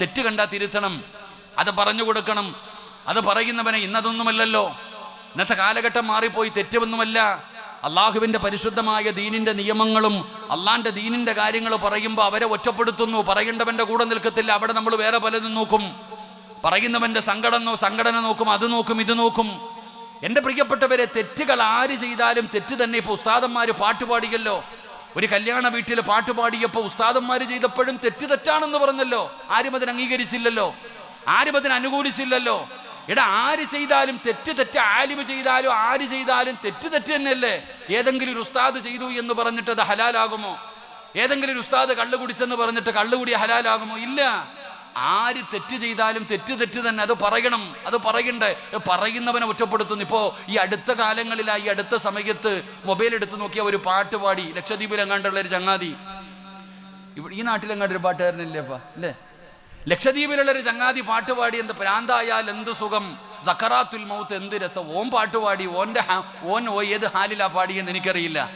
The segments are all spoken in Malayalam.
തെറ്റ് കണ്ടാ തിരുത്തണം. അത് പറഞ്ഞു കൊടുക്കണം. അത് പറയുന്നവനെ ഇന്നതൊന്നുമല്ലല്ലോ. ഇന്നത്തെ കാലഘട്ടം മാറിപ്പോയി തെറ്റൊന്നുമല്ല. അള്ളാഹുവിന്റെ പരിശുദ്ധമായ ദീനിന്റെ നിയമങ്ങളും അള്ളാന്റെ ദീനിന്റെ കാര്യങ്ങൾ പറയുമ്പോൾ അവരെ ഒറ്റപ്പെടുത്തുന്നു. പറയേണ്ടവന്റെ കൂടെ നിൽക്കത്തില്ല. അവിടെ നമ്മൾ വേറെ പലതും നോക്കും. പറയുന്നവന്റെ സംഘടനോ സംഘടന നോക്കും അത് നോക്കും ഇത് നോക്കും. എന്റെ പ്രിയപ്പെട്ടവരെ തെറ്റുകൾ ആര് ചെയ്താലും തെറ്റ് തന്നെ. ഇപ്പോൾ ഉസ്താദന്മാർ പാട്ടുപാടിയല്ലോ ഒരു കല്യാണ വീട്ടിൽ പാട്ട് പാടിയപ്പോൾ ഉസ്താദന്മാർ ചെയ്തപ്പോഴും തെറ്റ് തെറ്റാണെന്ന് പറഞ്ഞല്ലോ. ആരും അതിന് അംഗീകരിച്ചില്ലല്ലോ. ആരും അതിന് അനുകൂലിച്ചില്ലല്ലോ. എടാ ആര് ചെയ്താലും തെറ്റ് തെറ്റ് ആലിമ് ചെയ്താലും ആര് ചെയ്താലും തെറ്റ് തെറ്റ് തന്നെയല്ലേ. ഏതെങ്കിലും ഒരു ഉസ്താദ് ചെയ്തു എന്ന് പറഞ്ഞിട്ട് അത് ഹലാലാകുമോ? ഏതെങ്കിലും ഒരു ഉസ്താദ് കള്ളു കുടിച്ചെന്ന് പറഞ്ഞിട്ട് കള്ളുകൂടി ഹലാലാകുമോ? ഇല്ല. ആര് തെറ്റ് ചെയ്താലും തെറ്റ് തെറ്റ് തന്നെ അത് പറയണം അത് പറയണ്ടേ. പറയുന്നവനെ ഒറ്റപ്പെടുത്തുന്നു. ഇപ്പോൾ ഈ അടുത്ത കാലങ്ങളിലായി ഈ അടുത്ത സമയത്ത് മൊബൈൽ എടുത്ത് നോക്കിയ ഒരു പാട്ട് പാടി ലക്ഷദ്വീപിലെങ്ങാണ്ടുള്ള ഒരു ചങ്ങാതി. ഇവിടെ ഈ നാട്ടിലെങ്ങാണ്ട് ഒരു പാട്ടുകാരനില്ലേ അപ്പ അല്ലേ? ലക്ഷദ്വീപിലുള്ള ഒരു ചങ്ങാതി പാട്ട് പാടി എന്ത് പ്രാന്തായാൽ എന്ത് സുഖം? സക്കറാത്തുൽ മൗത്ത് എന്ത് രസം? ഓൻ പാട്ട് പാടി ഓന്റെ ഓൻ ഓ ഏത് ഹാലിലാ പാടിയെന്ന് എനിക്കറിയില്ല.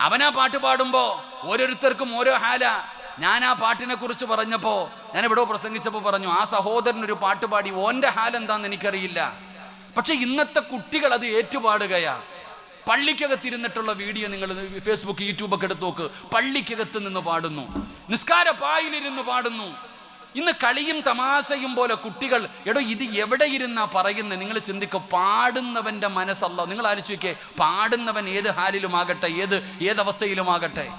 അവനാ പാട്ട് പാടുമ്പോ ഓരോരുത്തർക്കും ഓരോ ഹാല. ഞാൻ ആ പാട്ടിനെ കുറിച്ച് പറഞ്ഞപ്പോ ഞാൻ എവിടെയോ പ്രസംഗിച്ചപ്പോൾ പറഞ്ഞു ആ സഹോദരൻ ഒരു പാട്ട് പാടി ഓന്റെ ഹാൽ എന്താന്ന് എനിക്കറിയില്ല. പക്ഷെ ഇന്നത്തെ കുട്ടികൾ അത് ഏറ്റുപാടുകയാ. പള്ളിക്കകത്തിരുന്നിട്ടുള്ള വീഡിയോ നിങ്ങൾ ഫേസ്ബുക്ക് യൂട്യൂബൊക്കെ എടുത്ത് നോക്ക്. പള്ളിക്കകത്ത് നിന്ന് പാടുന്നു. നിസ്കാര പായിലിരുന്ന് പാടുന്നു. ഇന്ന് കളിയും തമാശയും പോലെ കുട്ടികൾ എടോ ഇത് എവിടെ ഇരുന്നാ പറയുന്നത് നിങ്ങൾ ചിന്തിക്കുക പാടുന്നവന്റെ മനസ്സല്ല. നിങ്ങൾ ആലോചിക്കേ പാടുന്നവൻ ഏത് ഹാലിലുമാകട്ടെ ഏത് ഏതവസ്ഥയിലുമാകട്ടെ?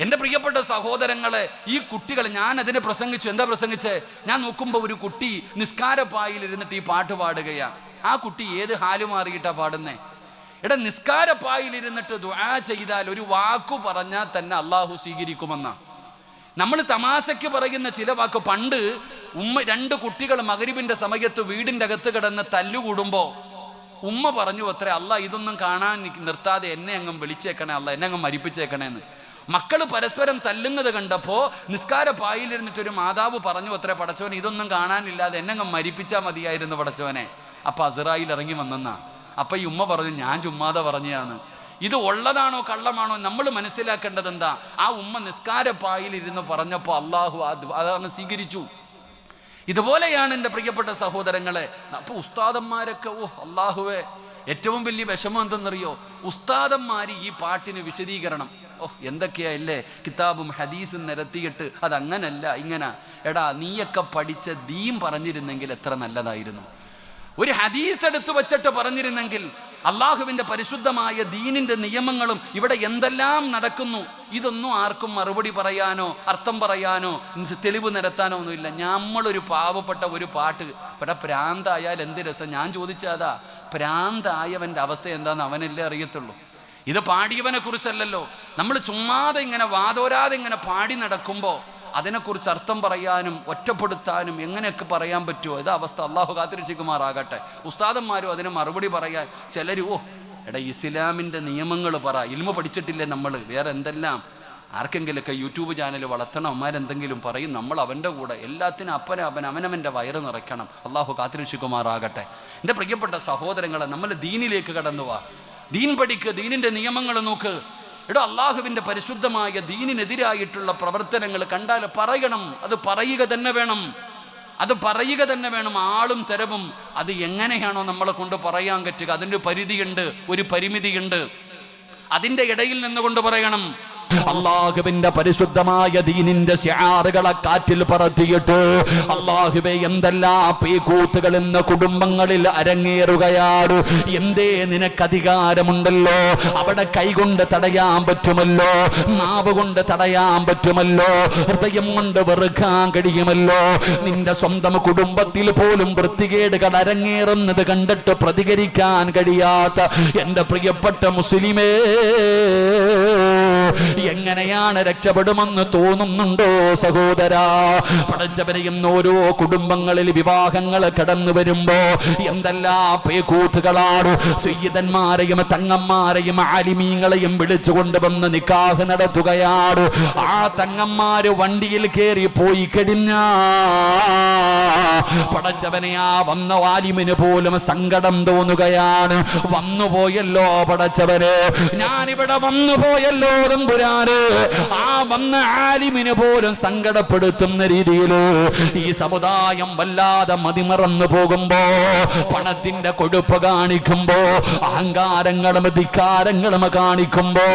എന്റെ പ്രിയപ്പെട്ട സഹോദരങ്ങളെ ഈ കുട്ടികൾ ഞാൻ അതിനെ പ്രസംഗിച്ചു. എന്താ പ്രസംഗിച്ച്? ഞാൻ നോക്കുമ്പോൾ ഒരു കുട്ടി നിസ്കാരപ്പായിലിരുന്നിട്ട് ഈ പാട്ട് പാടുകയാണ് ആ കുട്ടി ഏത് ഹാൽ മാറിയിട്ടാ പാടുന്നേ? എടാ നിസ്കാരപ്പായിലിരുന്നിട്ട് ദുആ ചെയ്താൽ ഒരു വാക്കു പറഞ്ഞാൽ തന്നെ അള്ളാഹു സ്വീകരിക്കുമെന്നാ. നമ്മൾ തമാശയ്ക്ക് പറയുന്ന ചില വാക്ക് പണ്ട് ഉമ്മ രണ്ട് കുട്ടികൾ മകരിബിന്റെ സമയത്ത് വീടിന്റെ അകത്ത് കിടന്ന് തല്ലുകൂടുമ്പോൾ ഉമ്മ പറഞ്ഞു അത്രേ അല്ല ഇതൊന്നും കാണാൻ നിർത്താതെ എന്നെ അങ്ങ് വിളിച്ചേക്കണേ അല്ല എന്നെ അങ്ങ് മരിപ്പിച്ചേക്കണേ എന്ന് മക്കൾ പരസ്പരം തല്ലുന്നത് കണ്ടപ്പോൾ നിസ്കാര പായിലിരുന്നിട്ട് ഒരു മാതാവ് പറഞ്ഞു അത്ര പടച്ചോൻ ഇതൊന്നും കാണാനില്ലാതെ എന്നെ മരിപ്പിച്ചാൽ മതിയായിരുന്നു പടച്ചവനെ അപ്പൊ അസറായിൽ ഇറങ്ങി വന്നെന്നാ. അപ്പൊ ഈ ഉമ്മ പറഞ്ഞു ഞാൻ ചുമ്മാതെ പറഞ്ഞതാണ്. ഇത് ഉള്ളതാണോ കള്ളമാണോ നമ്മൾ മനസ്സിലാക്കേണ്ടത് എന്താ? ആ ഉമ്മ നിസ്കാര പായിലിരുന്ന് പറഞ്ഞപ്പോൾ അള്ളാഹു അത് അതാണ് സ്വീകരിച്ചു. ഇതുപോലെയാണ് എന്റെ പ്രിയപ്പെട്ട സഹോദരങ്ങളെ. അപ്പൊ ഉസ്താദന്മാരൊക്കെ ഓ അള്ളാഹുവേ ഏറ്റവും വലിയ വിഷമം എന്തെന്നറിയോ? ഉസ്താദന്മാർ ഈ പാട്ടിന് വിശദീകരണം. ഓ എന്തൊക്കെയാ അല്ലേ കിതാബും ഹദീസും നിരത്തിയിട്ട് അതങ്ങനല്ല ഇങ്ങനെ. എടാ നീയൊക്കെ പഠിച്ച ദീം പറഞ്ഞിരുന്നെങ്കിൽ എത്ര നല്ലതായിരുന്നു. ഒരു ഹദീസ് എടുത്തു വച്ചിട്ട് പറഞ്ഞിരുന്നെങ്കിൽ അള്ളാഹുവിന്റെ പരിശുദ്ധമായ ദീനിന്റെ നിയമങ്ങളും ഇവിടെ എന്തെല്ലാം നടക്കുന്നു? ഇതൊന്നും ആർക്കും മറുപടി പറയാനോ അർത്ഥം പറയാനോ തെളിവ് നിരത്താനോ ഒന്നുമില്ല. നമ്മളൊരു പാവപ്പെട്ട ഒരു പാട്ട് ഇവിടെ പ്രാന്തായാൽ എന്ത് രസം? ഞാൻ ചോദിച്ചാതാ പ്രാന്തായവന്റെ അവസ്ഥ എന്താണെന്ന് അവനല്ലേ അറിയത്തുള്ളൂ. ഇത് പാടിയവനെ കുറിച്ചല്ലല്ലോ. നമ്മൾ ചുമ്മാതെ ഇങ്ങനെ വാതോരാതെ ഇങ്ങനെ പാടി നടക്കുമ്പോൾ അതിനെക്കുറിച്ച് അർത്ഥം പറയാനും ഒറ്റപ്പെടുത്താനും എങ്ങനെയൊക്കെ പറയാൻ പറ്റുമോ ഇത് അവസ്ഥ. അള്ളാഹു കാത്തിരിച്ചിക്കുമാറാകട്ടെ ഉസ്താദന്മാരും അതിന് മറുപടി പറയാൻ ചിലരും ഓ എടാ ഇസ്ലാമിന്റെ നിയമങ്ങൾ പറ. ഇൽമ പഠിച്ചിട്ടില്ലേ നമ്മൾ വേറെ എന്തെല്ലാം? ആർക്കെങ്കിലൊക്കെ യൂട്യൂബ് ചാനൽ വളർത്തണം. അമ്മാരെന്തെങ്കിലും പറയും. നമ്മൾ അവന്റെ കൂടെ എല്ലാത്തിനും അപ്പനെ അവൻ അവനവന്റെ വയറ് നിറയ്ക്കണം. അള്ളാഹു കാത്തിരിച്ചിക്കുമാറാകട്ടെ എന്റെ പ്രിയപ്പെട്ട സഹോദരങ്ങളെ നമ്മൾ ദീനിലേക്ക് കടന്നുവാ ദീൻ പഠിക്ക് ദീനിന്റെ നിയമങ്ങൾ നോക്ക്. എടോ അള്ളാഹുവിന്റെ പരിശുദ്ധമായ ദീനിനെതിരായിട്ടുള്ള പ്രവർത്തനങ്ങൾ കണ്ടാൽ പറയണം. അത് പറയുക തന്നെ വേണം. അത് പറയുക തന്നെ വേണം. ആളും തരവും. അത് എങ്ങനെയാണോ നമ്മളെ കൊണ്ട് പറയാൻ പറ്റുക. അതിന്റെ പരിധിയുണ്ട്. ഒരു പരിമിതിയുണ്ട്. അതിന്റെ ഇടയിൽ നിന്നുകൊണ്ട് പറയണം. അള്ളാഹുവിന്റെ പരിശുദ്ധമായ ദീനിന്റെ ശിയാറുകളെ കാറ്റിൽ പറത്തിയിട്ട് അള്ളാഹുബെ എന്തെല്ലാം പീകൂത്തുകൾ എന്ന കുടുംബങ്ങളിൽ അരങ്ങേറുകയാണ്. എന്തേ നിനക്ക് അധികാരമുണ്ടല്ലോ അവിടെ കൈകൊണ്ട് തടയാൻ പറ്റുമല്ലോ? നാവ് കൊണ്ട് തടയാൻ പറ്റുമല്ലോ? ഹൃദയം കൊണ്ട് വെറുക്കാൻ കഴിയുമല്ലോ? നിന്റെ സ്വന്തം കുടുംബത്തിൽ പോലും വൃത്തികേടുകൾ അരങ്ങേറുന്നത് കണ്ടിട്ട് പ്രതികരിക്കാൻ കഴിയാത്ത എന്റെ പ്രിയപ്പെട്ട മുസ്ലിമേ എങ്ങനെയാണ് രക്ഷപ്പെടുമെന്ന് തോന്നുന്നുണ്ടോ സഹോദരാ? പഠിച്ചവരെ ഓരോ കുടുംബങ്ങളിൽ വിവാഹങ്ങൾ കടന്നു വരുമ്പോ എന്തെല്ലാം പേക്കൂത്തുകളാണ്? സയ്യിദന്മാരെയും തങ്ങന്മാരെയും ആലിമീങ്ങളെയും വിളിച്ചു കൊണ്ടുവന്ന് നിക്കാഹ് നടത്തുകയാണ്. ആ തങ്ങന്മാര് വണ്ടിയിൽ കയറി പോയി കഴിഞ്ഞ പടച്ചവനെ ആ വന്ന വാലിമിന് പോലും സങ്കടം തോന്നുകയാണ്. വന്നുപോയല്ലോ പടച്ചവന്. ഞാനിവിടെ വന്നുപോയല്ലോ പറയാന് ആ വന്ന ആലിമിനെ പോലും സങ്കടപ്പെടുത്തുന്ന രീതിയിൽ ഈ സമുദായം വല്ലാതെ മതിമറന്നു പോകുമ്പോ പണത്തിന്റെ കൊഴുപ്പ് കാണിക്കുമ്പോ അഹങ്കാരങ്ങളും ധിക്കാരങ്ങളും കാണിക്കുമ്പോ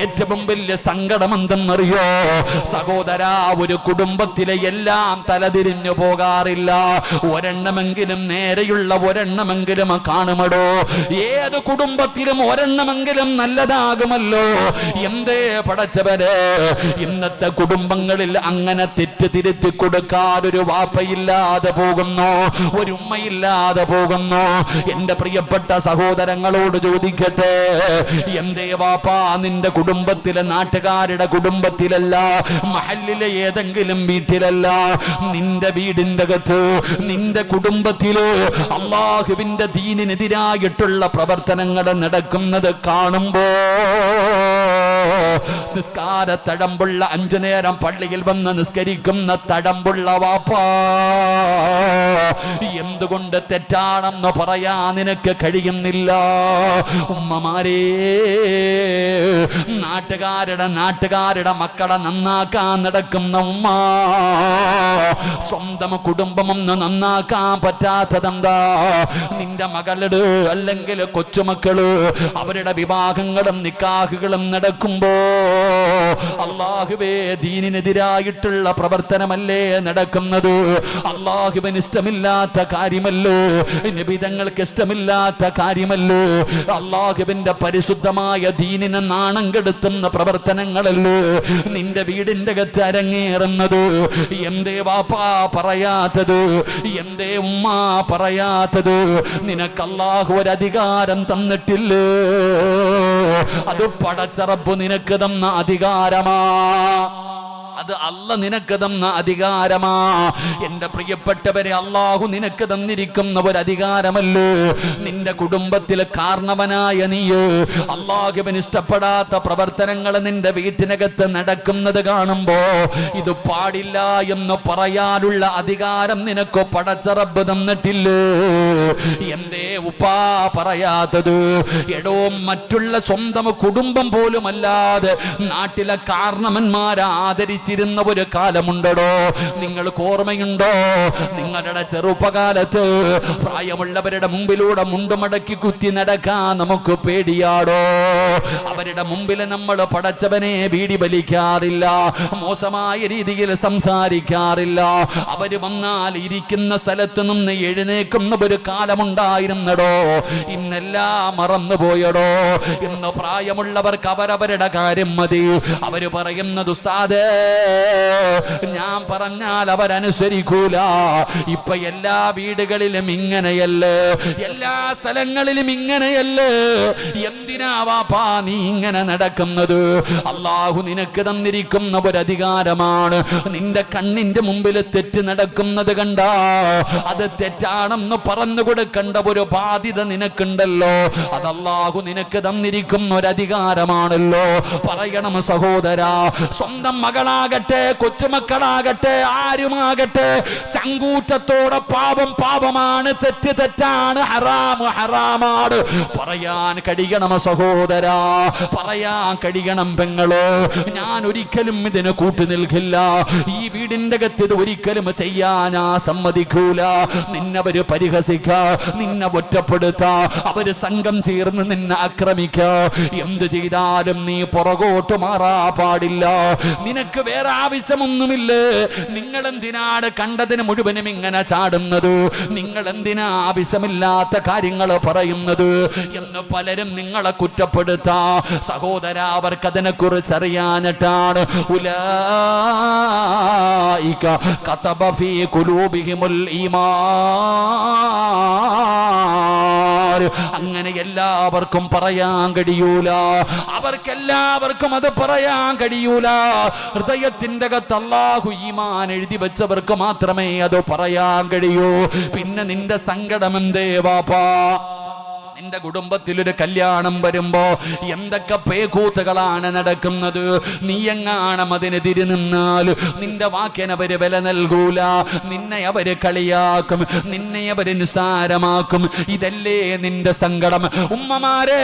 ഏറ്റവും വലിയ സങ്കടം എന്തെന്നറിയോ സഹോദര ഒരു കുടുംബത്തിലെ എല്ലാം തലതിരിഞ്ഞു പോകാറില്ല. ഒരെണ്ണമെങ്കിലും നേരെയുള്ള ഒരെണ്ണമെങ്കിലും കാണുമടോ? ഏത് കുടുംബത്തിലും ഒരെണ്ണമെങ്കിലും നല്ലതാകുമല്ലോ. എന്തേ പടച്ചവര് ഇന്നത്തെ കുടുംബങ്ങളിൽ അങ്ങനെ തെറ്റ് തിരുത്തി കൊടുക്കാതൊരു വാപ്പയില്ലാതെ പോകുന്നു ഒരു ഉമ്മയില്ലാതെ പോകുന്നു. എന്റെ പ്രിയപ്പെട്ട സഹോദരങ്ങളോട് ചോദിക്കട്ടെ എന്തേ വാപ്പാ നിന്റെ കുടുംബത്തിലെ നാട്ടുകാരുടെ കുടുംബത്തിലല്ല മഹലിലെ ഏതെങ്കിലും വീട്ടിലല്ല നിന്റെ വീടിന്റെ അകത്ത് നിന്റെ കുടുംബത്തിൽ അള്ളാഹുവിന്റെ ദീനിനെതിരായിട്ടുള്ള പ്രവർത്തനങ്ങൾ നടക്കുന്നത് കാണുമ്പോ നിസ്കാര തടമ്പുള്ള അഞ്ചു നേരം പള്ളിയിൽ വന്ന് നിസ്കരിക്കുന്ന തടമ്പുള്ള വാപ്പാ എന്തുകൊണ്ട് തെറ്റാണെന്ന് പറയാ നിനക്ക് കഴിയുന്നില്ല? ഉമ്മമാരേ നാട്ടുകാരുടെ നാട്ടുകാരുടെ മക്കളെ നന്നാക്കാൻ നടക്കുന്ന ഉമ്മ സ്വന്തം കുടുംബമൊന്ന് നന്നാക്കാൻ പറ്റാത്തതെന്താ? നിന്റെ മകളുടെ അല്ലെങ്കിൽ കൊച്ചുമക്കൾ അവരുടെ വിവാഹങ്ങളും നിക്കാഹുകളും നടക്കുമ്പോ അള്ളാഹുവേ ദീനിനെതിരായിട്ടുള്ള പ്രവർത്തനമല്ലേ നടക്കുന്നത്? അള്ളാഹുവിന് ഇഷ്ടമില്ലാത്ത കാര്യമല്ലോ. നിബിതങ്ങൾക്ക് ഇഷ്ടമില്ലാത്ത കാര്യമല്ലോ. അള്ളാഹുവിന്റെ പരിശുദ്ധമായ ദീനിനെ നാണം കെടുത്തുന്ന പ്രവർത്തനങ്ങളല്ലോ. നിന്റെ വീടിന്റെ അകത്ത് അരങ്ങേറുന്നത്. എന്തേ വാപ്പാ പറയാത്തത്? എന്തേ ഉമ്മ പറയാത്തത്? നിനക്ക് അള്ളാഹു ഒരു അധികാരം തന്നിട്ടില്ലേ? അത് പടച്ചറപ്പ് നിനക്ക് തന്ന അധികാരമാ. അത് അല്ല നിനക്ക് തന്ന അധികാരമാ. എന്റെ പ്രിയപ്പെട്ടവരെ അള്ളാഹു നിനക്ക് തന്നിരിക്കുന്ന ഒരു അധികാരമല്ലോ നിന്റെ കുടുംബത്തിൽ കാരണവനായ നീ അള്ളാഹുവിന് ഇഷ്ടപ്പെടാത്ത പ്രവർത്തനങ്ങൾ നിന്റെ വീട്ടിനകത്ത് നടക്കുന്നത് കാണുമ്പോ ഇത് പാടില്ല എന്ന് പറയാനുള്ള അധികാരം നിനക്ക് പടച്ചറബ് തന്നിട്ടില്ലേ? എന്തേ ഉപ്പാ പറയാത്തത്? എടോ മറ്റുള്ള സ്വന്തം കുടുംബം പോലുമല്ലാതെ നാട്ടിലെ കാരണവന്മാരെ ആദരിച്ചിരുന്ന ഒരു കാലമുണ്ടടോ. നിങ്ങൾക്ക് ഓർമ്മയുണ്ടോ? നിങ്ങളുടെ ചെറുപ്പകാലത്ത് പ്രായമുള്ളവരുടെ മുമ്പിലൂടെ മുണ്ടുമടക്കി കുത്തി നടക്കാൻ നമുക്ക് പേടിയാടോ. അവരുടെ മുമ്പിൽ നമ്മൾ പടച്ചവനെ വീടി വലിക്കാറില്ല മോശമായ രീതിയിൽ സംസാരിക്കാറില്ല. അവർ വന്നാൽ ഇരിക്കുന്ന സ്ഥലത്ത് നിന്ന് എഴുന്നേക്കുന്ന ഒരു കാലമുണ്ടായിരുന്നടോ. ഇന്നെല്ലാം മറന്നുപോയടോ. ഇന്ന് പ്രായമുള്ളവർക്ക് അവരവരുടെ കാര്യം മതി. അവർ പറയുന്നത് ഉസ്താദേ ഞാൻ പറഞ്ഞാൽ അവരനുസരിക്കൂല. ഇപ്പൊ എല്ലാ വീടുകളിലും ഇങ്ങനെയല്ലേ? എല്ലാ സ്ഥലങ്ങളിലും ഇങ്ങനെയല്ലേ? എന്തിനാ വാപ്പാ നീ ഇങ്ങനെ നടക്കുന്നത്? അള്ളാഹു നിനക്ക് തന്നിരിക്കുന്ന ഒരു അധികാരമാണ് നിന്റെ കണ്ണിന്റെ മുമ്പിൽ തെറ്റ് നടക്കുന്നത് കണ്ട. അത് തെറ്റാണെന്ന് പറഞ്ഞു കൊടുക്കേണ്ട ഒരു ബാധ്യത നിനക്കുണ്ടല്ലോ. അത് അള്ളാഹു നിനക്ക് തന്നിരിക്കുന്ന ഒരു അധികാരമാണല്ലോ പറയണം സഹോദര സ്വന്തം മകളാകട്ടെ കൊച്ചുമക്കളാകട്ടെ ആരുമാകട്ടെ ചങ്കൂറ്റത്തോടെ പാപം പാപമാണ് തെറ്റ് തെറ്റാണ് ഹറാം ഹറാമാണ്. പറയാൻ കഴിയണം സഹോദര പറയാൻ കഴിയണം പെങ്ങളോ. ഞാൻ ഒരിക്കലും ഇതിന് കൂട്ടു നിൽക്കില്ല. ഈ വീടിന്റെ അകത്ത് ഇത് ഒരിക്കലും ചെയ്യാനാ സമ്മതിക്കൂല. നിന്നവര് പരിഹസിക്ക നിന്നെ ഒറ്റപ്പെടുത്ത. അവർ സംഘം ചേർന്ന് നിന്നെ ആക്രമിക്ക. എന്ത് ചെയ്താലും നീ പുറകോട്ട് മാറാ പാടില്ല. നിനക്ക് വേറെ ആവശ്യമൊന്നുമില്ല? നിങ്ങൾ എന്തിനാണ് കണ്ടതിന് മുഴുവനും ഇങ്ങനെ ചാടുന്നത്? നിങ്ങൾ എന്തിനാ ആവശ്യമില്ലാത്ത കാര്യങ്ങൾ പറയുന്നത്? എന്ന് പലരും നിങ്ങളെ കുറ്റപ്പെടുത്താ. സഹോദര അവർക്ക് അതിനെ കുറിച്ച് അറിയാനിട്ടാണ് ഉലായിക കതബ അങ്ങനെ എല്ലാവർക്കും പറയാൻ കഴിയൂല. അവർക്കെല്ലാവർക്കും അത് പറയാൻ കഴിയൂല. ഹൃദയത്തിന്റെ അകത്ത് ഈമാൻ എഴുതി വെച്ചവർക്ക് മാത്രമേ അത് പറയാൻ കഴിയൂ. പിന്നെ നിന്റെ സങ്കടം എന്തേ വാപ്പാ നിന്റെ കുടുംബത്തിലൊരു കല്യാണം വരുമ്പോ എന്തൊക്കെ പേക്കൂത്തുകളാണ് നടക്കുന്നത്? നീ എങ്ങാണം അതിന് തിരുനിന്നാൽ നിന്റെ വാക്കിനവര് വില നൽകൂല. നിന്നെ അവർ കളിയാക്കും. നിന്നെ അവർ നിസാരമാക്കും ഇതല്ലേ നിന്റെ സങ്കടം. ഉമ്മമാരെ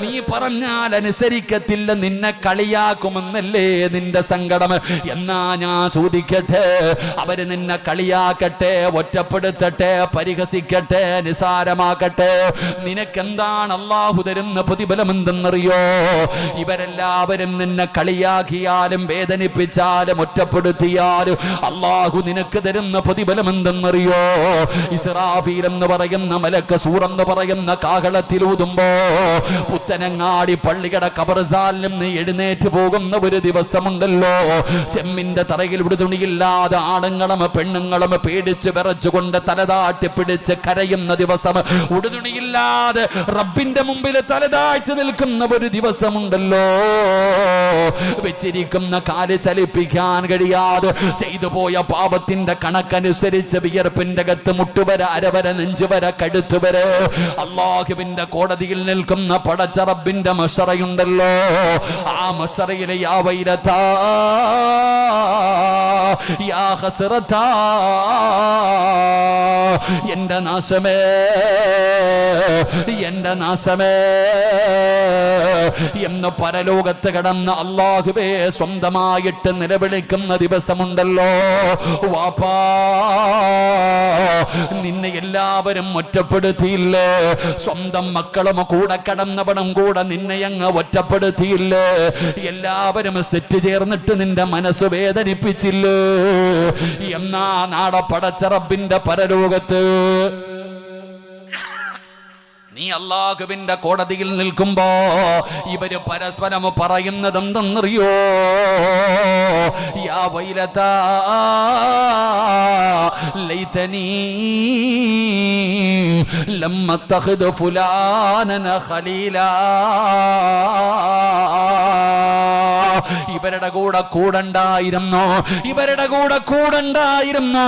നീ പറഞ്ഞാൽ അനുസരിക്കത്തില്ല. നിന്നെ കളിയാക്കുമെന്നല്ലേ നിന്റെ സങ്കടം. എന്നാ ഞാൻ ചോദിക്കട്ടെ? അവർ നിന്നെ കളിയാക്കട്ടെ ഒറ്റപ്പെടുത്തട്ടെ പരിഹസിക്കട്ടെ നിസാരമാക്കട്ടെ നിനക്കെന്താണ് അള്ളാഹു തരുന്ന പ്രതിഫലമെന്തെന്നറിയോ? ഇവരെല്ലാവരും നിന്നെ കളിയാക്കിയാലും വേദനിപ്പിച്ചാലും ഒറ്റപ്പെടുത്തിയാലും അള്ളാഹു നിനക്ക് തരുന്ന പ്രതിഫലം എന്തെന്നറിയോ ഇസ്രാഫീൽ എന്ന് പറയുന്ന മലക്ക സൂറെന്ന് പറയുന്ന കാഹളത്തിലൂതുമ്പോ പുത്തനങ്ങാടി പള്ളിയുടെ കബർസാലിൽ നീ എഴുന്നേറ്റ് പോകുന്ന ഒരു ദിവസമുണ്ടല്ലോ. ചെമ്മിന്റെ തറയിൽ വിടുതുണിയില്ലാതെ ആണുങ്ങളും പെണ്ണുങ്ങളും പേടിച്ച് വിറച്ചുകൊണ്ട് തലതാട്ടി പിടിച്ച് കരയുന്ന ദിവസം ഉടുതുണിയില്ലാതെ റബ്ബിന്റെ മുമ്പിൽ തലതാഴ്ത്തി നിൽക്കുന്ന ഒരു ദിവസമുണ്ടല്ലോ. വെച്ചിരിക്കുന്ന കാൽ ചലിപ്പിക്കാൻ കഴിയാതെ ചെയ്തു പോയ പാപത്തിന്റെ കണക്കനുസരിച്ച് വിയർപ്പിന്റെ അകത്ത് മുട്ടുവര അരവര നെഞ്ചുവര കഴുത്തുവരെ അള്ളാഹുവിന്റെ കോടതിയിൽ നിൽക്കുന്ന പടച്ച റബ്ബിന്റെ മഷറയുണ്ടല്ലോ. ആ മഷറയിലെ യാ വൈരത്താ യാ ഹസ്രത്താ എന്റെ നാശമേ എന്റെ നാശമേ എന്ന് പരലോകത്ത് കിടന്ന് അള്ളാഹുബേ സ്വന്തമായിട്ട് നിലവിളിക്കുന്ന ദിവസമുണ്ടല്ലോ. വാപ്പാ നിന്നെ എല്ലാവരും ഒറ്റപ്പെടുത്തിയില്ലേ? സ്വന്തം മക്കളും കൂടെ കടന്നവണം കൂടെ നിന്നെ അങ്ങ് ഒറ്റപ്പെടുത്തിയില്ലേ? എല്ലാവരും സെറ്റ് ചേർന്നിട്ട് നിന്റെ മനസ്സ് വേദനിപ്പിച്ചില്ലേ? എന്നാ നാടപ്പടച്ച പടച്ചറബിന്റെ പരലോകത്ത്? നീ അള്ളാഹുവിന്റെ കോടതിയിൽ നിൽക്കുമ്പോ ഇവർ പരസ്പരം പറയുന്നത് എന്തെന്നറിയോ യാ വൈലത ലമ്മ ഫുലാനന ഖലീലാ. ഇവരുടെ കൂടെ കൂടണ്ടായിരുന്നു? ഇവരുടെ കൂടെ കൂടണ്ടായിരുന്നു?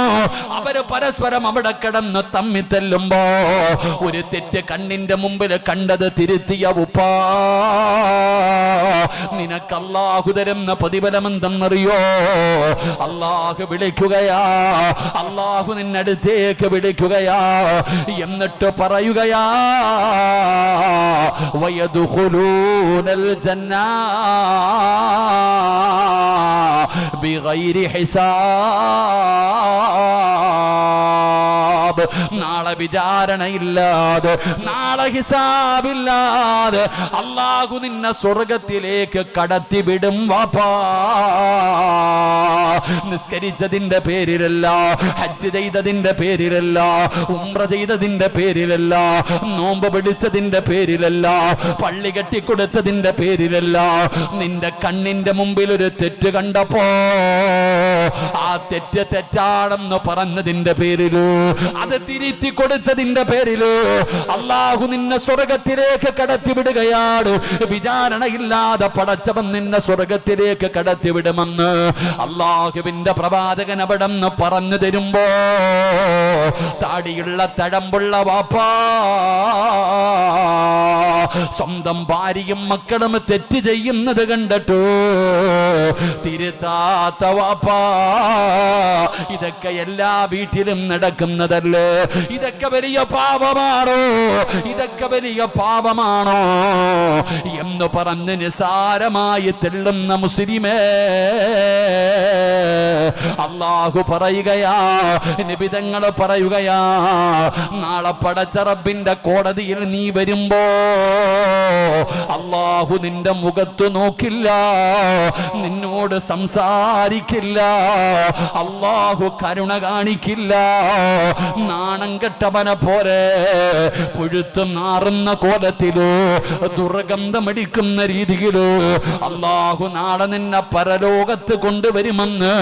അവർ പരസ്പരം അവിടെ കിടന്ന് തമ്മി തെല്ലുമ്പോ ഒരു തെറ്റ് കണ്ണിന്റെ മുമ്പിൽ കണ്ടത് തിരുത്തിയ ഉപ്പാ. നിനക്ക് അള്ളാഹു തരുന്ന പ്രതിഫലം എന്തെന്നറിയോ അള്ളാഹു വിളിക്കുകയാ. അള്ളാഹു നിന്നടുത്തേക്ക് വിളിക്കുകയാ. എന്നിട്ട് പറയുകയാ വയതുഹുലൂനൽ ജന്നാ. بغير حساب. നാളെ വിചാരണയില്ലാതെ നാളെ ഹിസാബില്ലാതെ അള്ളാഹു നിന്നെ സ്വർഗത്തിലേക്ക് കടത്തിവിടും വാപ്പാ. നിസ്കരിച്ചതിന്റെ പേരിലല്ല ഹജ്ജ് ചെയ്തതിന്റെ പേരിലല്ല ഉംറ ചെയ്തതിന്റെ പേരിലല്ല നോമ്പ് പിടിച്ചതിന്റെ പേരിലല്ല പള്ളി കെട്ടിക്കൊടുത്തതിന്റെ പേരിലല്ല നിന്റെ കണ്ണിന്റെ മുമ്പിൽ ഒരു തെറ്റ് കണ്ടപ്പോ ആ തെറ്റ് തെറ്റാണെന്ന് പറഞ്ഞതിന്റെ പേരിലു അത് തിരുത്തി കൊടുത്തതിന്റെ പേരിൽ അള്ളാഹു നിന്നെ സ്വർഗത്തിലേക്ക് കടത്തിവിടുകയാണ്. വിചാരണയില്ലാതെ പടച്ചവൻ നിന്നെ സ്വർഗത്തിലേക്ക് കടത്തിവിടുമെന്ന് അള്ളാഹുവിന്റെ പ്രവാചകൻ അവിടെ നിന്ന് പറഞ്ഞു തരുമ്പോ താടിയുള്ള തഴമ്പുള്ള വാപ്പാ സ്വന്തം ഭാര്യയും മക്കളും തെറ്റ് ചെയ്യുന്നത് കണ്ടിട്ടു ഇതൊക്കെ എല്ലാ വീട്ടിലും നടക്കുന്നതല്ലേ? ഇതൊക്കെ വലിയ പാപമാണോ? ഇതൊക്കെ വലിയ പാപമാണോ? എന്ന് പറഞ്ഞ് നിസാരമായി തെള്ളുന്ന മുസ്ലിമേ അള്ളാഹു പറയുകയാ നിബിതങ്ങൾ പറയുകയാ നാളെ പടച്ചറബിന്റെ കോടതിയിൽ നീ വരുമ്പോ അള്ളാഹു നിന്റെ മുഖത്ത് നോക്കില്ല. നിന്നോട് സംസാരിക്കില്ല? അള്ളാഹു കരുണ കാണിക്കില്ല. നാണം കെട്ടവനെ പോലെ പുഴുത്തു നാറുന്ന കോലത്തിലോ ദുർഗന്ധമടിക്കുന്ന രീതിയിലോ അള്ളാഹു നാളെ നിന്നെ പരലോകത്ത് കൊണ്ടുവരുമെന്ന്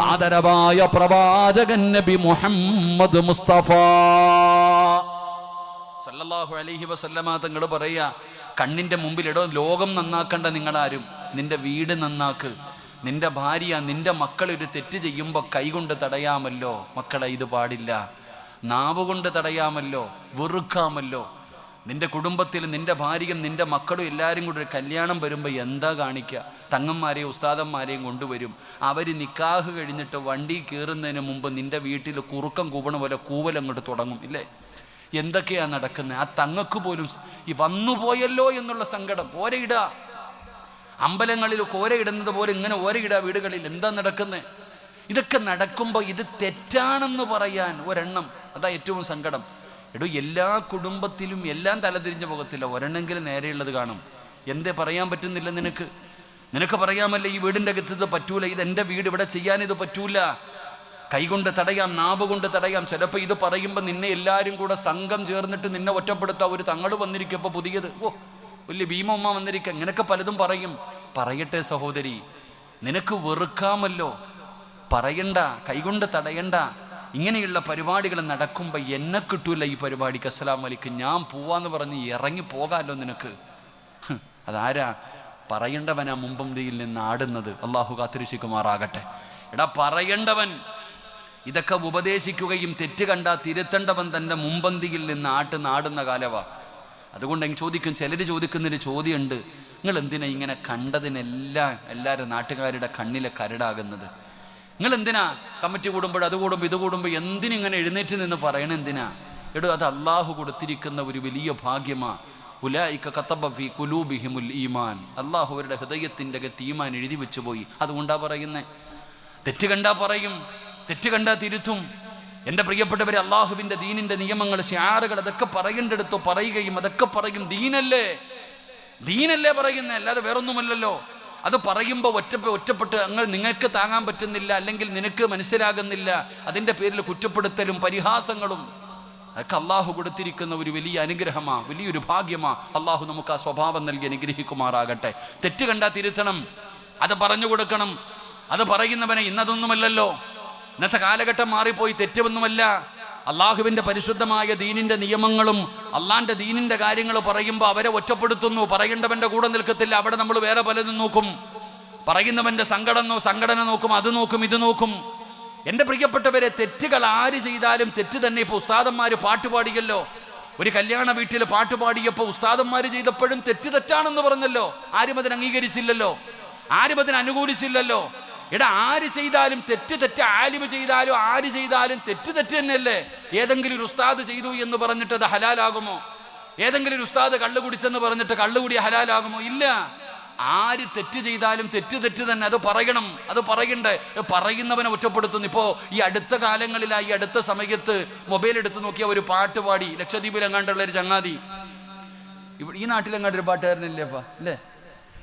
ആദരവായ പ്രവാചകൻ നബി മുഹമ്മദ് മുസ്തഫ. സല്ലല്ലാഹു അലൈഹി വസല്ലമ തങ്ങൾ പറയുക കണ്ണിന്റെ മുമ്പിൽ ഇടോ ലോകം നന്നാക്കണ്ട നിങ്ങളാരും. നിന്റെ വീട് നന്നാക്ക്. നിന്റെ ഭാര്യ നിന്റെ മക്കൾ ഒരു തെറ്റ് ചെയ്യുമ്പോൾ കൈകൊണ്ട് തടയാമല്ലോ? മക്കളെ ഇത് പാടില്ല. നാവ് കൊണ്ട് തടയാമല്ലോ വെറുക്കാമല്ലോ. നിന്റെ കുടുംബത്തിൽ നിന്റെ ഭാര്യയും നിന്റെ മക്കളും എല്ലാവരും കൂടി ഒരു കല്യാണം വരുമ്പോൾ എന്താ കാണിക്കുക തങ്ങന്മാരെയും ഉസ്താദന്മാരെയും കൊണ്ടുവരും. അവർ നിക്കാഹ് കഴിഞ്ഞിട്ട് വണ്ടി കയറുന്നതിന് മുമ്പ് നിന്റെ വീട്ടിൽ കുറുക്കം കൂവണ പോലെ കൂവലങ്ങോട്ട് തുടങ്ങും ഇല്ലേ? എന്തൊക്കെയാണ് നടക്കുന്നത് ആ തങ്ങക്ക് പോലും ഈ വന്നുപോയല്ലോ എന്നുള്ള സങ്കടം. ഓരയിടുക അമ്പലങ്ങളിൽ ഓരയിടുന്നത് പോലെ ഇങ്ങനെ ഓരയിടുക വീടുകളിൽ എന്താ നടക്കുന്നത് ഇതൊക്കെ നടക്കുമ്പോൾ ഇത് തെറ്റാണെന്ന് പറയാൻ ഒരെണ്ണം അതാ ഏറ്റവും സങ്കടം. എടോ എല്ലാ കുടുംബത്തിലും എല്ലാം തലതിരിഞ്ഞ പോകത്തില്ല ഒരെണ്ണെങ്കിലും നേരെയുള്ളത് കാണും. എന്തേ പറയാൻ പറ്റുന്നില്ല നിനക്ക്? നിനക്ക് പറയാമല്ലേ ഈ വീടിന്റെ അകത്ത് ഇത് പറ്റൂല ഇത് എന്റെ വീട് ഇവിടെ ചെയ്യാൻ ഇത് പറ്റൂല. കൈകൊണ്ട് തടയാം നാവ് കൊണ്ട് തടയാം. ചിലപ്പോൾ ഇത് പറയുമ്പോൾ നിന്നെ എല്ലാവരും കൂടെ സംഘം ചേർന്നിട്ട് നിന്നെ ഒറ്റപ്പെടുത്താം ഒരു തങ്ങൾ വന്നിരിക്കുമ്പോൾ പുതിയത്. ഓ വലിയ ഭീമമ്മ വന്നിരിക്കുക ഇങ്ങനൊക്കെ പലതും പറയും. പറയട്ടെ സഹോദരി നിനക്ക് വെറുക്കാമല്ലോ. പറയണ്ട കൈകൊണ്ട് തടയണ്ട. ഇങ്ങനെയുള്ള പരിപാടികൾ നടക്കുമ്പോൾ എന്നെ കിട്ടൂല ഈ പരിപാടിക്ക്. അസ്സലാം വലിക്ക് ഞാൻ പോവാന്ന് പറഞ്ഞ് ഇറങ്ങി പോകാമല്ലോ നിനക്ക്? അതാരാ? പറയേണ്ടവനാ മുമ്പന്തിയിൽ നിന്ന് ആടുന്നത്. അള്ളാഹു കാത്തിരിശിക്കുമാറാകട്ടെ എടാ പറയേണ്ടവൻ. ഇതൊക്കെ ഉപദേശിക്കുകയും തെറ്റ് കണ്ടാ തിരുത്തേണ്ടവൻ തന്റെ മുമ്പന്തിയിൽ നിന്ന് ആട്ട് നാടുന്ന കാലവാ. അതുകൊണ്ട് അങ്ങ് ചോദിക്കും ചിലർ ചോദിക്കുന്നൊരു ചോദ്യമുണ്ട്. നിങ്ങൾ എന്തിനാ ഇങ്ങനെ കണ്ടതിനെല്ലാം എല്ലാവരും നാട്ടുകാരുടെ കണ്ണിലെ കരടാകുന്നത്? നിങ്ങൾ എന്തിനാ കമ്മിറ്റി കൂടുമ്പോൾ അത് കൂടുമ്പോൾ ഇത് കൂടുമ്പോൾ എന്തിനിങ്ങനെ എഴുന്നേറ്റ് നിന്ന് പറയണ എന്തിനാ? എടോ അത് അള്ളാഹു കൊടുത്തിരിക്കുന്ന ഒരു വലിയ ഭാഗ്യമാ. ഉലായിക്ക കത്തബഫി കുലൂബിഹിമുൽ ഈമാൻ. അള്ളാഹു അവരുടെ ഹൃദയത്തിന്റെ അകത്ത് ഈമാൻ എഴുതി വെച്ചു പോയി അതുകൊണ്ടാ പറയുന്നേ? തെറ്റ് കണ്ടാ പറയും. തെറ്റ് കണ്ടാ തിരുത്തും. എന്റെ പ്രിയപ്പെട്ടവരെ അള്ളാഹുവിന്റെ ദീനിന്റെ നിയമങ്ങൾ ഷിയാറുകൾ അതൊക്കെ പറയേണ്ടടുത്തോ പറയുകയും അതൊക്കെ പറയും. ദീനല്ലേ? ദീനല്ലേ പറയുന്നത് അല്ലാതെ വേറൊന്നുമല്ലല്ലോ. അത് പറയുമ്പോൾ ഒറ്റ ഒറ്റപ്പെട്ട് അങ്ങ് നിങ്ങൾക്ക് താങ്ങാൻ പറ്റുന്നില്ല അല്ലെങ്കിൽ നിനക്ക് മനസ്സിലാകുന്നില്ല. അതിന്റെ പേരിൽ കുറ്റപ്പെടുത്തലും പരിഹാസങ്ങളും. അതൊക്കെ അള്ളാഹു കൊടുത്തിരിക്കുന്ന ഒരു വലിയ അനുഗ്രഹമാ വലിയൊരു ഭാഗ്യമാ. അള്ളാഹു നമുക്ക് ആ സ്വഭാവം നൽകി അനുഗ്രഹിക്കുമാറാകട്ടെ. തെറ്റ് കണ്ടാ തിരുത്തണം. അത് പറഞ്ഞു കൊടുക്കണം. അത് പറയുന്നവനെ ഇന്നതൊന്നുമല്ലല്ലോ. ഇന്നത്തെ കാലഘട്ടം മാറിപ്പോയി തെറ്റുമൊന്നുമല്ല അള്ളാഹുവിന്റെ പരിശുദ്ധമായ ദീനിന്റെ നിയമങ്ങളും അള്ളാന്റെ ദീനിന്റെ കാര്യങ്ങൾ പറയുമ്പോൾ അവരെ ഒറ്റപ്പെടുത്തുന്നു. പറയേണ്ടവന്റെ കൂടെ നിൽക്കത്തില്ല അവിടെ നമ്മൾ വേറെ പലതും നോക്കും. പറയുന്നവന്റെ സംഘടന സംഘടന നോക്കും അത് നോക്കും ഇത് നോക്കും. എന്റെ പ്രിയപ്പെട്ടവരെ തെറ്റുകൾ ആര് ചെയ്താലും തെറ്റ് തന്നെ. ഇപ്പോൾ ഉസ്താദന്മാർ പാട്ടുപാടിയല്ലോ ഒരു കല്യാണ വീട്ടിൽ പാട്ട് പാടിയപ്പോൾ ഉസ്താദന്മാർ ചെയ്തപ്പോഴും തെറ്റ് തെറ്റാണെന്ന് പറഞ്ഞല്ലോ. ആരും അതിന് അംഗീകരിച്ചില്ലല്ലോ. ആരും അതിന് അനുകൂലിച്ചില്ലല്ലോ. എടാ ആര് ചെയ്താലും തെറ്റ് തെറ്റ് ആലിമ് ചെയ്താലും ആര് ചെയ്താലും തെറ്റ് തെറ്റ് തന്നെയല്ലേ? ഏതെങ്കിലും ഒരു ഉസ്താദ് ചെയ്തു എന്ന് പറഞ്ഞിട്ട് അത് ഹലാലാകുമോ? ഏതെങ്കിലും ഒരു ഉസ്താദ് കള്ളു കുടിച്ചെന്ന് പറഞ്ഞിട്ട് കള്ളുകുടി ഹലാലാകുമോ? ഇല്ല. ആര് തെറ്റ് ചെയ്താലും തെറ്റ് തെറ്റ് തന്നെ. അത് പറയണം. അത് പറയണ്ടേ. പറയുന്നവനെ ഒറ്റപ്പെടുത്തുന്നു. ഇപ്പോ ഈ അടുത്ത കാലങ്ങളിലായി അടുത്ത സമയത്ത് മൊബൈൽ എടുത്ത് നോക്കിയ ഒരു പാട്ട് പാടി. ലക്ഷദ്വീപിലെങ്ങാണ്ടുള്ള ഒരു ചങ്ങാതി. ഈ നാട്ടിലെങ്ങാണ്ട് ഒരു പാട്ടുകാരനില്ലേ അപ്പ? അല്ലേ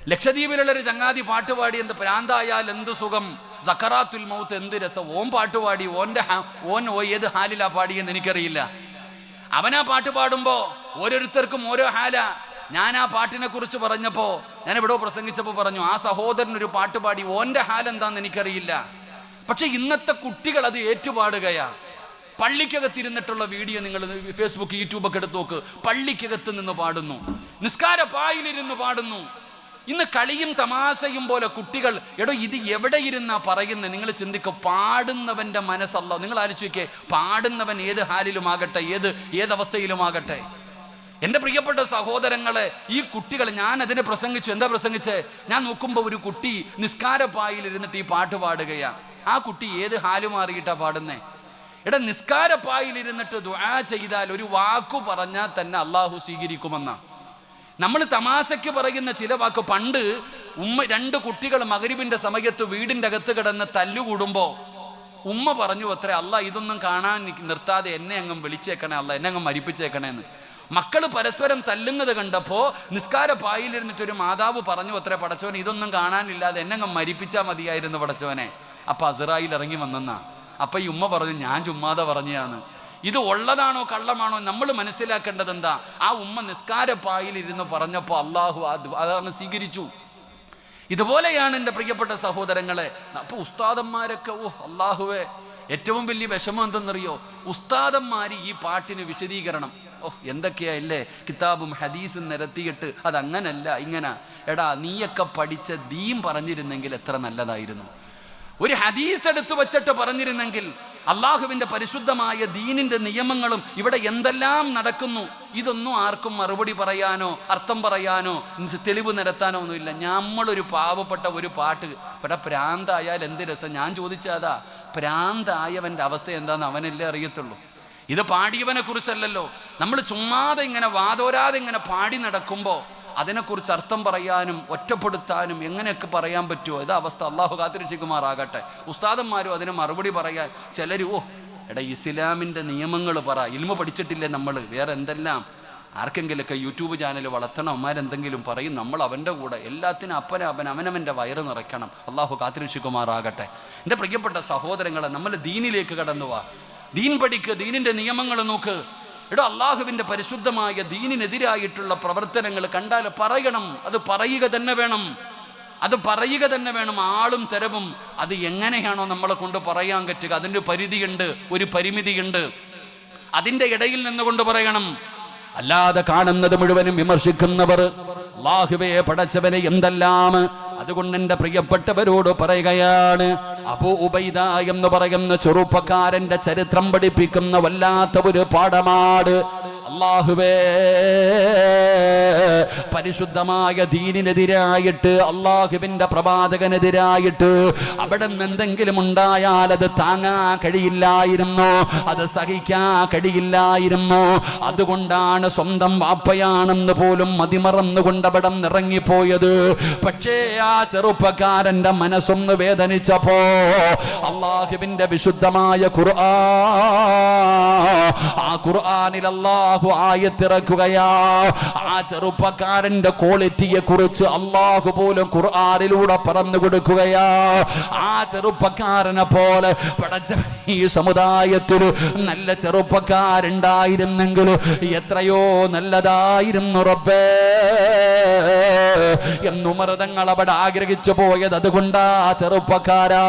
ലക്ഷദ്വീപിലുള്ള ഒരു ചങ്ങാതി പാട്ടുപാടി എന്ത് പ്രാന്തായാൽ എന്ത് സുഖം? സക്കറാത്തുൽ മൗത്ത് എന്ത് രസം? ഓം പാട്ടുപാടി ഓന്റെ ഓൻ ഓ ഏത് ഹാലിലാ പാടിയെന്ന് എനിക്കറിയില്ല. അവനാ പാട്ട് പാടുമ്പോൾ ഓരോരുത്തർക്കും ഓരോ ഹാല. ഞാൻ ആ പാട്ടിനെ കുറിച്ച് പറഞ്ഞപ്പോൾ ഞാൻ എവിടെയോ പ്രസംഗിച്ചപ്പോൾ പറഞ്ഞു ആ സഹോദരൻ ഒരു പാട്ട് പാടി ഓന്റെ ഹാൽ എന്താന്ന് എനിക്കറിയില്ല. പക്ഷെ ഇന്നത്തെ കുട്ടികൾ അത് ഏറ്റുപാടുകയാ. പള്ളിക്കകത്തിരുന്നിട്ടുള്ള വീഡിയോ നിങ്ങൾ ഫേസ്ബുക്ക് യൂട്യൂബൊക്കെ എടുത്ത് നോക്ക്. പള്ളിക്കകത്ത് നിന്ന് പാടുന്നു. നിസ്കാര പായിലിരുന്ന് പാടുന്നു. ഇന്ന് കളിയും തമാശയും പോലെ കുട്ടികൾ എടോ ഇത് എവിടെ ഇരുന്നാ പറയുന്നത് നിങ്ങൾ ചിന്തിക്കുക പാടുന്നവന്റെ മനസ്സല്ല. നിങ്ങൾ ആലോചിക്കേ പാടുന്നവൻ ഏത് ഹാലിലുമാകട്ടെ ഏത് ഏതവസ്ഥയിലുമാകട്ടെ എന്റെ പ്രിയപ്പെട്ട സഹോദരങ്ങളെ ഈ കുട്ടികൾ ഞാൻ അതിനെ പ്രസംഗിച്ചു. എന്താ പ്രസംഗിച്ച്? ഞാൻ നോക്കുമ്പോൾ ഒരു കുട്ടി നിസ്കാരപ്പായിലിരുന്നിട്ട് ഈ പാട്ട് പാടുകയാണ് ആ കുട്ടി ഏത് ഹാൽ മാറിയിട്ടാ പാടുന്നേ? എടാ നിസ്കാരപ്പായിലിരുന്നിട്ട് ദുആ ചെയ്താൽ ഒരു വാക്കു പറഞ്ഞാൽ തന്നെ അള്ളാഹു സ്വീകരിക്കുമെന്നാ. നമ്മൾ തമാശയ്ക്ക് പറയുന്ന ചില വാക്ക് പണ്ട് ഉമ്മ രണ്ട് കുട്ടികൾ മകരിബിന്റെ സമയത്ത് വീടിന്റെ അകത്ത് കിടന്ന് തല്ലുകൂടുമ്പോൾ ഉമ്മ പറഞ്ഞു അത്രേ അല്ല ഇതൊന്നും കാണാൻ നിർത്താതെ എന്നെ അങ്ങ് വിളിച്ചേക്കണേ അല്ല എന്നെ അങ്ങ് മരിപ്പിച്ചേക്കണേ എന്ന്. മക്കൾ പരസ്പരം തല്ലുന്നത് കണ്ടപ്പോൾ നിസ്കാര പായിലിരുന്നിട്ട് ഒരു മാതാവ് പറഞ്ഞു അത്രേ പടച്ചവൻ ഇതൊന്നും കാണാനില്ലാതെ എന്നെ അങ്ങ് മരിപ്പിച്ചാൽ മതിയായിരുന്നു പടച്ചവനെ അപ്പൊ അസറായിൽ ഇറങ്ങി വന്നെന്നാ. അപ്പൊ ഈ ഉമ്മ പറഞ്ഞു ഞാൻ ചുമ്മാതെ പറഞ്ഞാണ് ഇത് ഉള്ളതാണോ കള്ളമാണോ നമ്മൾ മനസ്സിലാക്കേണ്ടത് എന്താ? ആ ഉമ്മ നിസ്കാരപ്പായിലിരുന്ന് പറഞ്ഞപ്പോൾ അള്ളാഹു അതാണ് സ്വീകരിച്ചു. ഇതുപോലെയാണ് എന്റെ പ്രിയപ്പെട്ട സഹോദരങ്ങളെ. അപ്പോൾ ഉസ്താദന്മാരൊക്കെ ഓ അള്ളാഹുവേ ഏറ്റവും വലിയ വിഷമം എന്തെന്നറിയോ? ഉസ്താദന്മാർ ഈ പാട്ടിന് വിശദീകരണം. ഓ എന്തൊക്കെയാ ഇല്ലേ? കിതാബും ഹദീസും നിരത്തിയിട്ട് അതങ്ങനല്ല ഇങ്ങനെ. എടാ നീയൊക്കെ പഠിച്ച ദീം പറഞ്ഞിരുന്നെങ്കിൽ എത്ര നല്ലതായിരുന്നു. ഒരു ഹദീസ് എടുത്തു വച്ചിട്ട് പറഞ്ഞിരുന്നെങ്കിൽ അള്ളാഹുവിന്റെ പരിശുദ്ധമായ ദീനിന്റെ നിയമങ്ങളും ഇവിടെ എന്തെല്ലാം നടക്കുന്നു? ഇതൊന്നും ആർക്കും മറുപടി പറയാനോ അർത്ഥം പറയാനോ തെളിവ് നിരത്താനോ ഒന്നുമില്ല. നമ്മളൊരു പാവപ്പെട്ട ഒരു പാട്ട്. ഇവിടെ പ്രാന്തായാൽ എന്ത് രസം? ഞാൻ ചോദിച്ചതാ പ്രാന്തായവന്റെ അവസ്ഥ എന്താണെന്ന് അവനല്ലേ അറിയത്തുള്ളൂ. ഇത് പാടിയവനെ കുറിച്ചല്ലല്ലോ. നമ്മൾ ചുമ്മാതെ ഇങ്ങനെ വാതോരാതെ ഇങ്ങനെ പാടി നടക്കുമ്പോൾ അതിനെക്കുറിച്ച് അർത്ഥം പറയാനും ഒറ്റപ്പെടുത്താനും എങ്ങനെയൊക്കെ പറയാൻ പറ്റുമോ? ഇത് അവസ്ഥ. അള്ളാഹു കാത്തിരിച്ചുമാറാകട്ടെ ഉസ്താദന്മാരും അതിന് മറുപടി പറയാൻ ചിലർ ഓ എടാ ഇസ്ലാമിന്റെ നിയമങ്ങൾ പറ. ഇൽമ പഠിച്ചിട്ടില്ലേ നമ്മൾ വേറെ എന്തെല്ലാം? ആർക്കെങ്കിലുമൊക്കെ യൂട്യൂബ് ചാനൽ വളർത്തണം. അവന്മാരെന്തെങ്കിലും പറയും. നമ്മൾ അവന്റെ കൂടെ. എല്ലാത്തിനും അപ്പനെ അവൻ അവനവന്റെ വയറ് നിറയ്ക്കണം. അള്ളാഹു കാത്തിരിശിക്കുമാറാകട്ടെ എന്റെ പ്രിയപ്പെട്ട സഹോദരങ്ങളെ നമ്മൾ ദീനിലേക്ക് കടന്നു വാ. ദീൻ പഠിക്ക് ദീനിന്റെ നിയമങ്ങൾ നോക്ക്. എടോ അള്ളാഹുവിന്റെ പരിശുദ്ധമായ ദീനിനെതിരായിട്ടുള്ള പ്രവർത്തനങ്ങൾ കണ്ടാൽ പറയണം. അത് പറയുക തന്നെ വേണം. അത് പറയുക തന്നെ വേണം. ആളും തരവും. അത് എങ്ങനെയാണോ നമ്മളെ കൊണ്ട് പറയാൻ പറ്റുക. അതിന്റെ പരിധിയുണ്ട്. ഒരു പരിമിതിയുണ്ട്. അതിന്റെ ഇടയിൽ നിന്നുകൊണ്ട് പറയണം. അല്ലാതെ കാണുന്നത് മുഴുവനും വിമർശിക്കുന്നവർ അള്ളാഹുവെ പടച്ചവനെ എന്തെല്ലാം അതുകൊണ്ട് എന്റെ പ്രിയപ്പെട്ടവരോട് പറയുകയാണ് അബൂ ഉബൈദ എന്ന് പറയുന്ന ചെറുപ്പക്കാരന്റെ ചരിത്രം പഠിപ്പിക്കുന്ന വല്ലാത്ത ഒരു പാഠമാണ്. അള്ളാഹുവേ പരിശുദ്ധമായ ദീനിനെതിരായിട്ട് അള്ളാഹുവിന്റെ പ്രവാചകനെതിരായിട്ട് അവിടെ നിന്ന് എന്തെങ്കിലും ഉണ്ടായാൽ അത് താങ്ങാൻ കഴിയില്ലായിരുന്നു അത് സഹിക്കാൻ കഴിയില്ലായിരുന്നു. അതുകൊണ്ടാണ് സ്വന്തം വാപ്പയാണെന്ന് പോലും മതിമറന്നുകൊണ്ട് അവിടെ ഇറങ്ങിപ്പോയത്. പക്ഷേ ചെറുപ്പക്കാരന്റെ മനസ്സൊന്ന് വേദനിച്ചപ്പോ അള്ളാഹുവിന്റെ വിശുദ്ധമായ ഖുർആ ആ ഖുർആനിൽ അള്ളാഹു ആയത്തിറക്കുകയാ. ആ ചെറുപ്പക്കാരന്റെ ക്വാളിറ്റിയെ കുറിച്ച് അള്ളാഹു പോലും ഖുർആനിലൂടെ പറഞ്ഞു കൊടുക്കുകയാ. ആ ചെറുപ്പക്കാരനെ പോലെ പടച്ച ഈ സമുദായത്തിൽ നല്ല ചെറുപ്പക്കാരുണ്ടായിരുന്നെങ്കിൽ എത്രയോ നല്ലതായിരുന്നു റബ്ബേ. എന്നുമൃതങ്ങൾ അവിടെ ആഗ്രഹിച്ചു പോയത് അതുകൊണ്ടാ ചെറുപ്പക്കാരാ.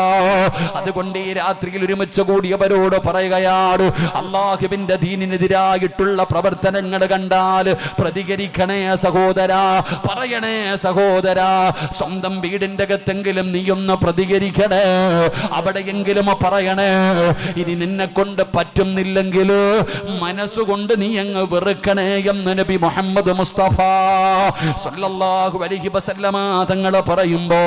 അതുകൊണ്ട് ഈ രാത്രിയിൽ ഒരുമിച്ച് കൂടിയവരോട് പറയുകയാണ് അള്ളാഹുബിന്റെ ദീനിനെതിരായിട്ടുള്ള പ്രവർത്തനങ്ങൾ കണ്ടാൽ പ്രതികരിക്കണേ സഹോദരാ പറയണേ സഹോദരാ. സ്വന്തം വീടിന്റെ അകത്തെങ്കിലും നീയൊന്ന് പ്രതികരിക്കണേ അവിടെയെങ്കിലും പറയണേ. ഇനി നിന്നെ കൊണ്ട് പറ്റുന്നില്ലെങ്കിൽ മനസ്സുകൊണ്ട് നീ അങ്ങ് വെറുക്കണേ എന്ന് നബി മുഹമ്മദ് മുസ്തഫ സല്ലല്ലാഹു അലൈഹി വസല്ലമ തങ്ങൾ പറയുമ്പോ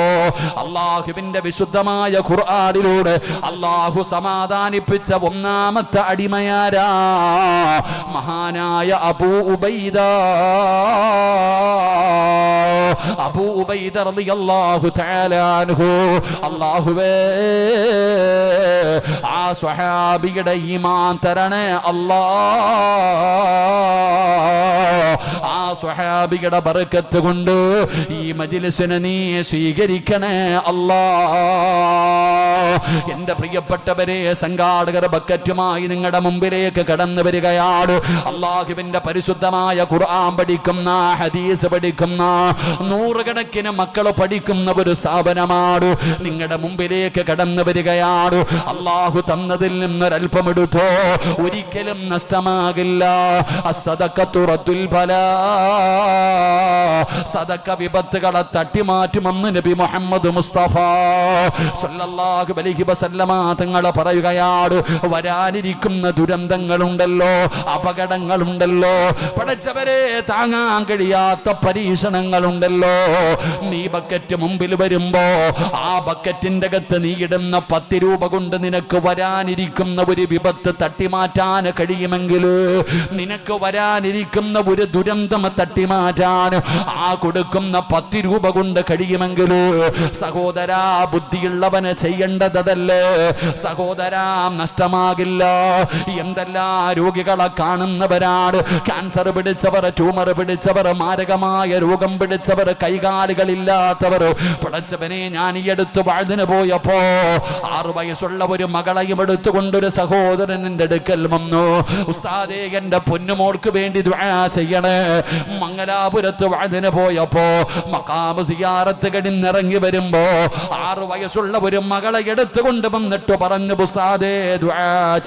അള്ളാഹുവിന്റെ വിശുദ്ധമായ ഖുർആാനിലൂടെ അള്ളാഹു സമാധാനിപ്പിച്ച ഒന്നാമത്തെ അടിമയാരാ? മഹാനായ അബൂ ഉബൈദ. അബൂ ഉബൈദ റളിയല്ലാഹു തആല അൻഹു. അല്ലാഹുവേ ആ സ്വഹാബിയുടെ ഈമാൻ തരണേ അല്ലാ. ആ സ്വഹാബിയുടെ ബർക്കത്ത് കൊണ്ട് ഈ മജിലിസിനെ നീ സ്വീകരിക്കണേ അല്ലാ എന്റെ പ്രിയപ്പെട്ടവരെ സംഘാടകർ ബക്കറ്റുമായി നിങ്ങളുടെ മുമ്പിലേക്ക് കടന്നു വരികയാണ്. അള്ളാഹുവിന്റെ പരിശുദ്ധമായ ഖുർആൻ പഠിക്കുന്ന ഹദീസ് പഠിക്കുന്ന നൂറുകണക്കിന് മക്കൾ പഠിക്കുന്ന ഒരു സ്ഥാപനമാണ്. നിങ്ങളുടെ മുമ്പിലേക്ക് കടന്നു വരികയാണ്. അള്ളാഹു തന്നതിൽ നിന്നൊരൽപ്പം എടുത്തോ? ഒരിക്കലും നഷ്ടമാകില്ല. സദക്ക വിപത്തുകളെ തട്ടിമാറ്റുമെന്ന് നബി മുഹമ്മദ് മുസ്തഫ സല്ലല്ലാഹു അലൈഹി വസല്ലമ തങ്ങൾ പറയുകയാണ് വരാനിരിക്കുന്ന ദുരന്തങ്ങളുണ്ടല്ലോ അപകടങ്ങളുണ്ടല്ലോ പടച്ചവരെ താങ്ങാൻ കഴിയാത്ത പരീക്ഷണങ്ങളുണ്ടല്ലോ. നീ ബക്കറ്റ് മുമ്പിൽ വരുമ്പോ ആ ബക്കറ്റിന്റെ അകത്ത് നീ ഇടുന്ന പത്ത് രൂപ കൊണ്ട് നിനക്ക് വരാനിരിക്കുന്ന ഒരു വിപത്ത് തട്ടിമാറ്റാൻ കഴിയുമെങ്കിൽ നിനക്ക് വരാനിരിക്കുന്ന ഒരു ദുരന്തം തട്ടിമാറ്റാൻ ആ കൊടുക്കുന്ന പത്ത് രൂപ കൊണ്ട് കഴിയുമെങ്കിൽ സഹോദരാ ബുദ്ധിയുള്ളവന് ചെയ്യേണ്ടതല്ലേ സഹോദരാ നഷ്ടമാകില്ല. എന്തെല്ലാ രോഗികളെ കാണുന്നവരാണ്? ക്യാൻസർ പിടിച്ചവർ ട്യൂമർ പിടിച്ചവർ മാരകമായ രോഗം പിടിച്ചവർ കൈകാലുകളില്ലാത്തവർ. പിടച്ചവനെ ഞാൻ ഈ അടുത്ത് വാഴ്ന്നു പോയപ്പോ ആറു വയസ്സുള്ള ഒരു മകളെയും എടുത്തുകൊണ്ടൊരു സഹോദരൻ എന്റെ അടുക്കൽ വന്നു. ഉസ്താദേ എന്റെ പൊന്നുമോൾക്ക് വേണ്ടി ചെയ്യണേ. മംഗലാപുരത്ത് വാഴ്ന്നു പോയപ്പോ മക്കാമ സിയാറത്ത് കഴിഞ്ഞിറങ്ങി വരുമ്പോ ആറു വയസ്സുള്ള ഒരു മകളെ എടുത്തുകൊണ്ട് വന്നിട്ട് പറഞ്ഞു പുസ്താദേ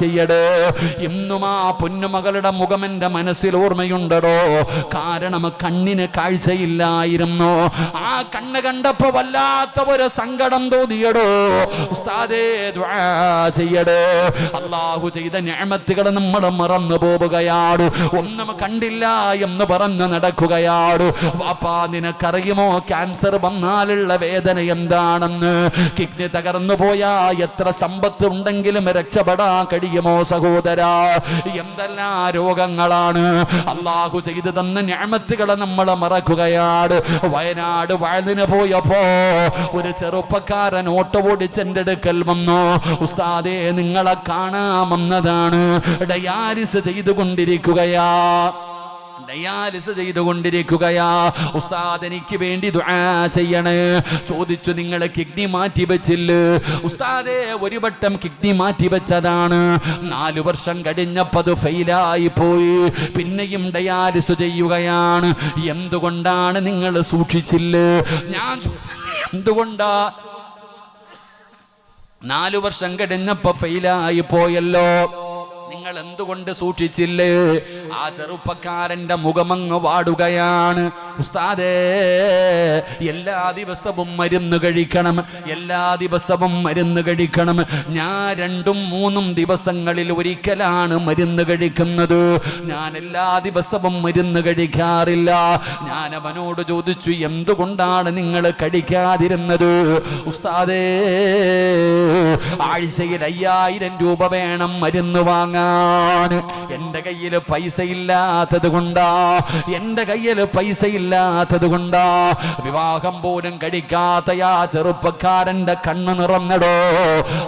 ചെയ്യടേ. ഇന്നും ആ പൊന്നുമകളുടെ മുഖം എന്റെ മനസ്സിൽ ഓർമ്മയുണ്ടടോ. കാരണം കണ്ണിന് കാഴ്ചയില്ലായിരുന്നു. ആ കണ്ണ് കണ്ടപ്പോ വല്ലാത്ത ഒരു സങ്കടം തോന്നിയടോ. ഉസ്താദേ ചെയ്യടേ. അള്ളാഹു ചെയ്ത ഞാമത്തുകൾ നമ്മൾ മറന്നു പോവുകയാണ് ഒന്നും കണ്ടില്ല എന്ന് പറഞ്ഞു നടക്കുകയാണ് വാപ്പാ നിനക്കറിയുമോ? ക്യാൻസർ വന്നാലുള്ള വേദന എന്താണെന്ന്? കിഡ്നി തകർന്നു പോയാ എത്ര സമ്പത്ത് ഉണ്ടെങ്കിലും രക്ഷപ്പെടാൻ കഴിയുമോ സഹോദര? എന്തെല്ലാം രോഗങ്ങളാണ്? അള്ളാഹു ചെയ്തു തന്ന ഞാമത്തുകളെ നമ്മൾ മറക്കുകയാണ്. വയനാട് വയലിന് പോയപ്പോ ഒരു ചെറുപ്പക്കാരൻ ഓട്ടോ ഓടിച്ചെന്റെ അടുക്കൽ വന്നു. ഉസ്താദേ നിങ്ങളെ കാണാമെന്നതാണ് ഡയാലിസ് ചെയ്തുകൊണ്ടിരിക്കുകയാ. ഡയാലിസ് ചെയ്തുകൊണ്ടിരിക്കുകയാ. ഉസ്താദ് എനിക്ക് വേണ്ടി ദുആ ചെയ്യണേ. ചോദിച്ചു നിങ്ങൾ കിഡ്നി മാറ്റി വെച്ചില്ലേ? ഉസ്താദേ ഒരു വട്ടം കിഡ്നി മാറ്റി വെച്ചതാണ്. നാലു വർഷം കഴിഞ്ഞപ്പോൾ ഫെയിലായി പോയി. പിന്നെയും ഡയാലിസ് ചെയ്യുകയാണ്. എന്തുകൊണ്ടാണ് നിങ്ങൾ സൂക്ഷിച്ചില്ലേ? ഞാൻ എന്തുകൊണ്ടാ? നാലു വർഷം കഴിഞ്ഞപ്പോ ഫെയിലായി പോയല്ലോ. നിങ്ങൾ എന്തുകൊണ്ട് സൂക്ഷിച്ചില്ലേ? ആ ചെറുപ്പക്കാരന്റെ മുഖമങ്ങ് വാടുകയാണ്. ഉസ്താദേ എല്ലാ ദിവസവും മരുന്ന് കഴിക്കണം. എല്ലാ ദിവസവും മരുന്ന് കഴിക്കണം. ഞാൻ രണ്ടും മൂന്നും ദിവസങ്ങളിൽ ഒരിക്കലാണ് മരുന്ന് കഴിക്കുന്നത്. ഞാൻ എല്ലാ ദിവസവും മരുന്ന് കഴിക്കാറില്ല. ഞാൻ അവനോട് ചോദിച്ചു എന്തുകൊണ്ടാണ് നിങ്ങൾ കഴിക്കാതിരുന്നത്? ഉസ്താദേ ആഴ്ചയിൽ അയ്യായിരം രൂപ വേണം മരുന്ന് വാങ്ങാൻ. എന്റെ കയ്യിൽ പൈസ ഇല്ലാത്തത് കൊണ്ടാ. എന്റെ കയ്യിൽ പൈസ ഇല്ലാത്തത് കൊണ്ടാ. വിവാഹം പോലും കഴിക്കാത്ത ആ ചെറുപ്പക്കാരന്റെ കണ്ണ് നിറഞ്ഞടോ.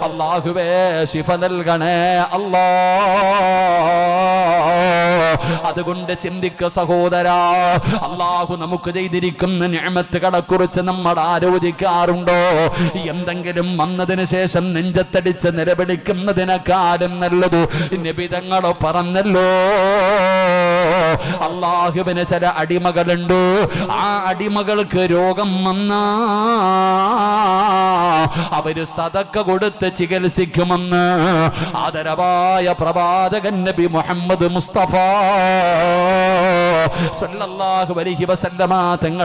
അള്ളാഹുവേ ശിഫ നൽകണേ അല്ലാ. അതുകൊണ്ട് ചിന്തിക്ക സഹോദര അള്ളാഹു നമുക്ക് ചെയ്തിരിക്കുന്ന ഞാമത്തുകളെ കുറിച്ച് നമ്മൾ ആലോചിക്കാറുണ്ടോ? എന്തെങ്കിലും വന്നതിന് ശേഷം നെഞ്ചത്തടിച്ച് നിലവിളിക്കുന്നതിനെക്കാളും നല്ലത് നിബിതങ്ങളോ പറഞ്ഞല്ലോ. അള്ളാഹുവിന് ചില അടിമകളുണ്ട്. ആ അടിമകൾക്ക് രോഗം വന്നാ അവർ സതക്ക കൊടുത്ത് ചികിത്സിക്കുമെന്ന് ആദരവായ പ്രവാചകൻ നബി മുഹമ്മദ് മുസ്തഫ. സല്ലല്ലാഹു അലൈഹി വസല്ലമ തങ്ങൾ